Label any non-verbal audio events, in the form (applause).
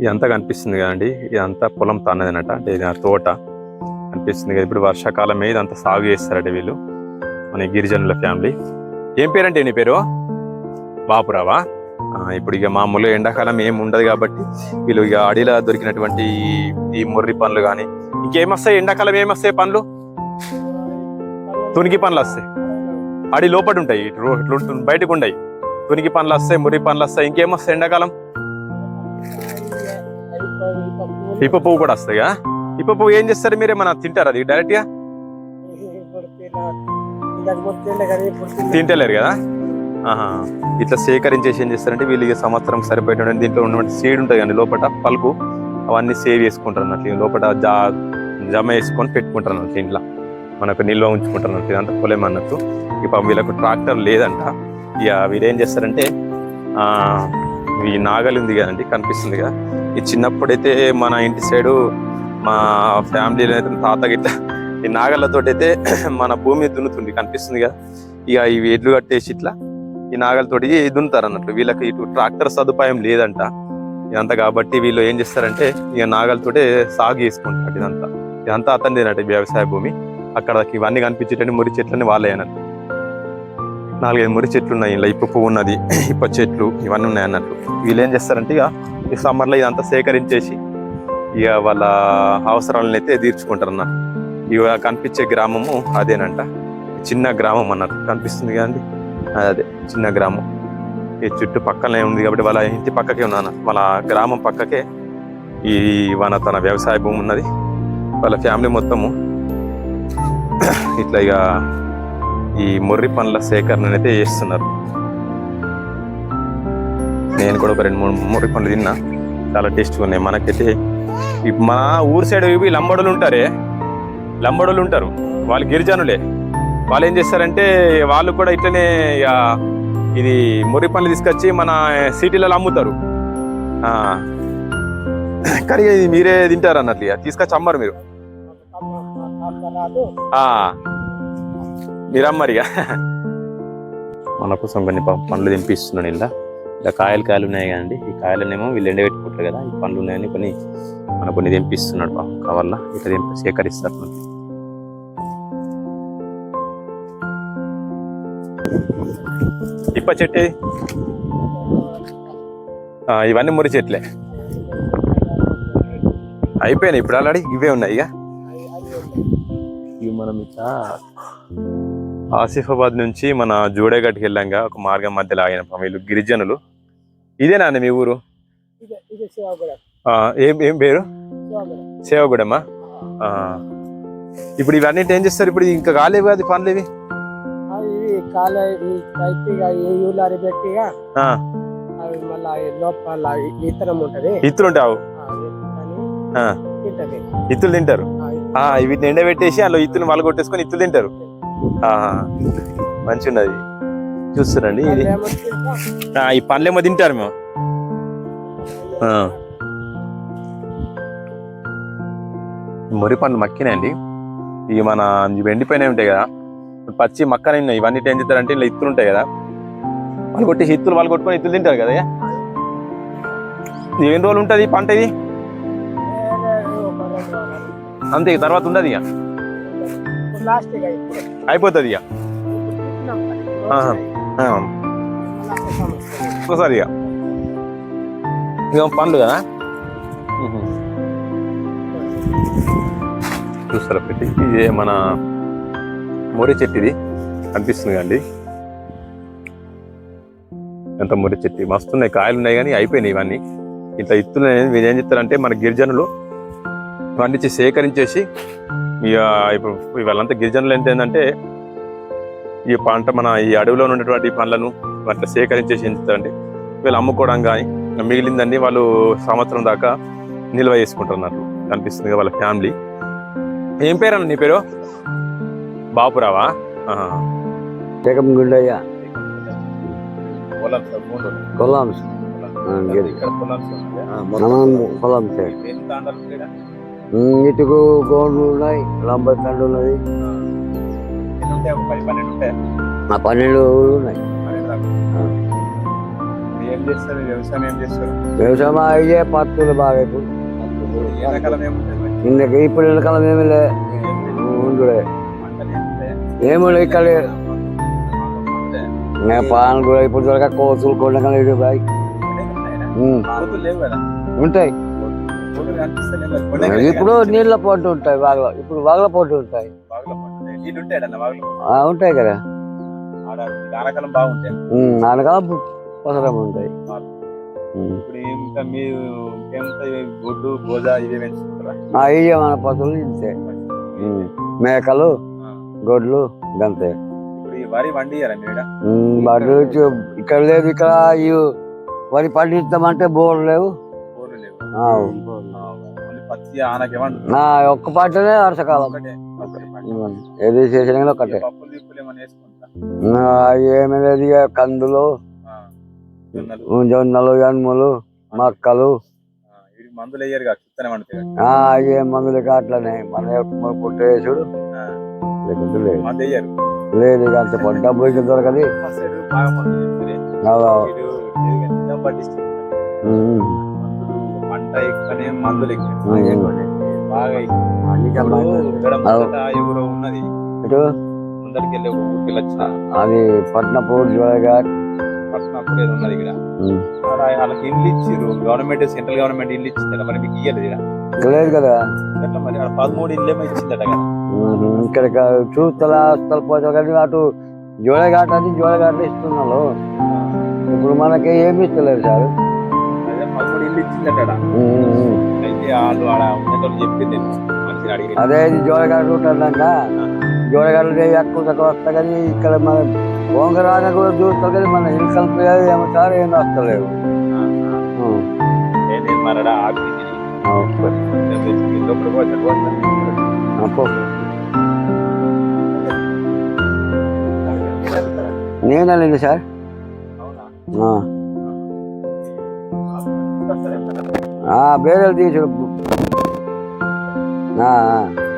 ఇదంతా కనిపిస్తుంది కదండి. ఇదంతా పొలం తన్నదనట అంటే ఇది తోట కనిపిస్తుంది కదా. ఇప్పుడు వర్షాకాలమే ఇదంతా సాగు చేస్తారట వీళ్ళు మన గిరిజనుల ఫ్యామిలీ. ఏం పేరంటే నీ పేరు? బాపురావా? ఇప్పుడు ఇక మామూలుగా ఎండాకాలం ఏం ఉండదు కాబట్టి వీళ్ళు ఇక అడిలా దొరికినటువంటి ఈ- ముర్రి పండ్లు కానీ ఇంకేమొస్తాయి? ఎండాకాలం ఏమొస్తాయి పండ్లు? తునికి పండ్లు వస్తాయి. అడి లోపల ఉంటాయి ఇటు బయటకు ఉండయి తునికి పండ్లు వస్తాయి ముర్రి పండ్లు వస్తాయి ఇంకేమొస్తాయి ఎండాకాలం? ఇప్ప పువ్వు కూడా వస్తాయిగా ఇప్ప పువ్వు ఏం చేస్తారు మీరే మన తింటారు? అది డైరెక్ట్గా? తింటలేరు కదా? ఆహా. ఇట్లా సేకరించేసి ఏం చేస్తారంటే వీళ్ళు ఇక సంవత్సరం సరిపోయేటువంటి దీంట్లో ఉన్నటువంటి సీడ్ ఉంటుంది కానీ లోపల పలుపు అవన్నీ సేవ్ చేసుకుంటారు అన్నట్లు లోపల జా జమ వేసుకొని పెట్టుకుంటారు అన్నట్లు ఇంట్లో. మనకు నిల్వ ఉంచుకుంటారు అన్నట్లు ఇదంతా పొలం అన్నట్టు. ఇక వీళ్ళకు ట్రాక్టర్ లేదంట. ఇక వీళ్ళు ఏం చేస్తారంటే ఈ నాగలి ఉంది కదండి కనిపిస్తుందిగా. ఇది ఈ చిన్నప్పుడైతే మన ఇంటి సైడు మా ఫ్యామిలీలో అయితే తాత గిట్ట ఈ నాగళ్ళతోటి అయితే (clears throat) మన భూమి దున్నుతుంది కనిపిస్తుందిగా. ఇక ఇవి ఎడ్లు కట్టేసి ఇట్లా ఈ నాగలతోటి దున్నుతారు అన్నట్లు వీళ్ళకి ఇటు ట్రాక్టర్ సదుపాయం లేదంట. ఇదంతా కాబట్టి వీళ్ళు ఏం చేస్తారంటే ఇక నాగలతోటే సాగు చేసుకుంటారు ఇదంతా. ఇదంతా అతనిదేనట వ్యవసాయ భూమి. అక్కడ ఇవన్నీ కనిపించేటట్టు మురి చెట్లని వాళ్ళే అన్నట్టు నాలుగైదు మురి చెట్లు ఉన్నాయి ఇలా ఇప్పు పువ్వు ఉన్నది ఇప్ప చెట్లు ఇవన్నీ ఉన్నాయి అన్నట్లు. వీళ్ళు ఏం చేస్తారంటే ఇక ఈ సమ్మర్లో ఇదంతా సేకరించేసి ఇక వాళ్ళ అవసరాలను అయితే తీర్చుకుంటారు అన్నారు ఇక కనిపించే గ్రామము అదేనంట. చిన్న గ్రామం అన్నట్టు కనిపిస్తుంది కదండి. అదే చిన్న గ్రామం. ఈ చుట్టూ పక్కనే ఉంది కాబట్టి వాళ్ళ ఇంటి పక్కకే ఉన్నాను వాళ్ళ గ్రామం పక్కకే ఈ వన తన వ్యవసాయ భూమి ఉన్నది. వాళ్ళ ఫ్యామిలీ మొత్తము. ఇట్లా ఇక ఈ మొర్రి పండ్ల సేకరణ అయితే చేస్తున్నారు. నేను కూడా ఒక రెండు మూడు మొర్రి పండ్లు తిన్నా. చాలా టేస్ట్గా ఉన్నాయి. మనకైతే మా ఊరు సైడ్ ఇవి లంబడులు ఉంటారే లంబడులు ఉంటారు. వాళ్ళు గిరిజనులే. వాళ్ళు ఏం చేస్తారంటే వాళ్ళు కూడా ఇట్లనే ఇక ఇది మురి పండ్లు తీసుకొచ్చి మన సిటీలలో అమ్ముతారు. కానీ ఇది మీరే తింటారు అన్నట్లు ఇక తీసుకొచ్చి అమ్మరు మీరు. ఆ. మీరు అమ్మరు ఇక మన కోసం కొన్ని పండ్లు తెంపిస్తున్నాను ఇలా ఇలా కాయలు కాయలు ఉన్నాయి కదండి. ఈ కాయలనేమో వీళ్ళు ఎండబెట్టుకుంటారు కదా. ఈ పండ్లు ఉన్నాయని కొన్ని మన కొన్ని తెంపిస్తున్నాడు పాపం కవర్ల. ఇట్లా తెంపి సేకరిస్తారు ఇప్ప చెట్టు ఇవన్నీ మురి చెట్లే. అయిపోయినాయి ఇప్పుడు ఆల్రెడీ ఇవే ఉన్నాయి ఇక. ఇవి మనం ఇట్లా ఆసిఫాబాద్ నుంచి మన జోడేగట్కి వెళ్ళాక ఒక మార్గం మధ్యలో ఆగిన వీళ్ళు గిరిజనులు. ఇదేనా అండి మీ ఊరు? ఏం ఏం పేరు? సేవగూడమ్మా. ఇప్పుడు ఇవన్నీ ఏం చేస్తారు? ఇప్పుడు ఇంకా కాలేవు కదా పనులు ఇవి? ఇత్తులు ఉంటావు? ఇత్తులు తింటారు? వీటిని ఎండబెట్టేసి అందులో ఇత్తులు వాళ్ళు కొట్టేసుకొని ఇత్తులు తింటారు. మంచిగున్నది. ఉన్నది చూస్తారండి ఇది. ఈ పండ్లేమో తింటారు మేము. మురి పండ్లు మక్కినాయండి. ఇవి మన ఇవి ఎండిపోయినవి ఉంటాయి కదా. పచ్చి మక్కనే ఉన్నాయి. ఇవన్నీ ఏం చేస్తారంటే ఇలా ఇత్తులు ఉంటాయి కదా. వాళ్ళు కొట్టి ఇత్తులు వాళ్ళు కొట్టుకొని ఇత్తులు తింటారు కదా ఇక. ఎన్ని రోజులు ఉంటుంది ఈ పంట ఇది? అంతే ఇక తర్వాత ఉండదు ఇక. అయిపోతుంది ఇక. ఒకసారి ఇక ఇక పండ్లు కదా. చూస్తారా పెట్టి? ఇది మన మురి చెట్టు ఇది కనిపిస్తుంది కండి ఎంత మురి చెట్టు? మస్తు ఉన్నాయి. కాయలు ఉన్నాయి కానీ అయిపోయినాయి ఇవన్నీ. ఇట్లా ఇత్తులు అనేది వీళ్ళు ఏం చెప్తారంటే మన గిరిజనులు ఇచ్చి సేకరించేసి ఇక ఇప్పుడు వీళ్ళంతా గిరిజనులు ఎంత ఏంటంటే ఈ పంట మన ఈ అడవిలో ఉన్నటువంటి పండ్లను అట్లా సేకరించేసి ఏం చెప్తారంటే వీళ్ళు అమ్ముకోవడం కానీ మిగిలిందండి వాళ్ళు సంవత్సరం దాకా నిల్వ చేసుకుంటారు కనిపిస్తుంది కదా వాళ్ళ ఫ్యామిలీ. ఏం పేరన్న నీ పేరు? బాపురావా. జగం గుండయ్య. పొలం సైడ్ ఇటుకు గోండ్లు ఉన్నాయి లంబై కండు ఉన్నది. ఆ పన్నెండు ఉన్నాయి. ఏం చేస్తారు? వ్యవసాయం ఏం చేస్తారు? వ్యవసాయం అయ్యే పత్తులు బాగా ఇప్పుడు? ఇందుకు ఇప్పుడు ఎండాకాలం ఏమి లే. ఉండుడే? ఏమి ఇక్కడ పాలు కూడా ఇప్పుడు దొరక కొండకాలం లేవు కదా? ఉంటాయి. ఇప్పుడు. నీళ్ళ పొట్టు ఉంటాయి వాగల ఇప్పుడు వాగల పొట్టు ఉంటాయి. ఉంటాయి. కదా. ఆడ వానాకాలం బాగుంటాయి. ఉంటాయి. ఇప్పుడు ఇంకా మీరు ఇంకేముంటాయి గుడ్డు గోజ ఇవే పెంచుకుంటారా? మన పశువులు ఇంతే మేకలు గొడ్లు గంతే. వరి వండియారా ఇక్కడ లేదు ఇక్కడ వరి పండిస్తామంటే బోర్లు లేవు. ఒక్క పంటనే వర్షకాలం ఏది చేసిన ఒకటే ఏమీ లేదు కందులు జొన్నలు. జన్ములు మక్కలు. మందులు ఏ మందులు అట్లనే. మన పుట్టేసుడు లేదు. అంత డబ్బు ఇక దొరకది. పంట ఎక్కువనే మందులు ఎక్కువ. బాగా ఎవరో ఉన్నది. ముందరికి వెళ్ళి ఒక ఊరికి వచ్చిన. అది పట్నపూర్ ఏదో ఉన్నది ఇక్కడ. వాళ్ళకి ఇల్లు ఇచ్చిర్రు. గవర్నమెంట్ సెంట్రల్ గవర్నమెంట్ ఇల్లు ఇచ్చిందట. మరి మీకు ఇయ్యలేదు? ఇక్కడ లేదు కదా? ఎట్లా మరి. ఆడ పదమూడు ఇల్లేమో ఇచ్చిందట కదా. ఇక్కడ చూస్తలా పోతా కానీ అటు జోడఘాట్ అని జోడఘాట్ ఇస్తున్నారు ఇప్పుడు మనకి ఏమి ఇస్తలేదు సార్? ఉహు. అయితే వాళ్ళు ఆడ ఉన్నోళ్ళు చెప్పింది. మనిషిని అడిగి అదే జోడఘాట్ ఉంటున్నాక జోడఘాట్ ఎక్కువ తక్కువ వస్తా కానీ ఇక్కడ మన ఓంగరాగా కూడా చూస్తారు కానీ మన ఇల్లు కలిపి ఏమో సార్ ఏం వస్తలేవు మరడా ఆఫీస్. నేనండి సార్. అవునా? ఆ. ఆ, బేరెలు తీసుడు ఆ, ఆ.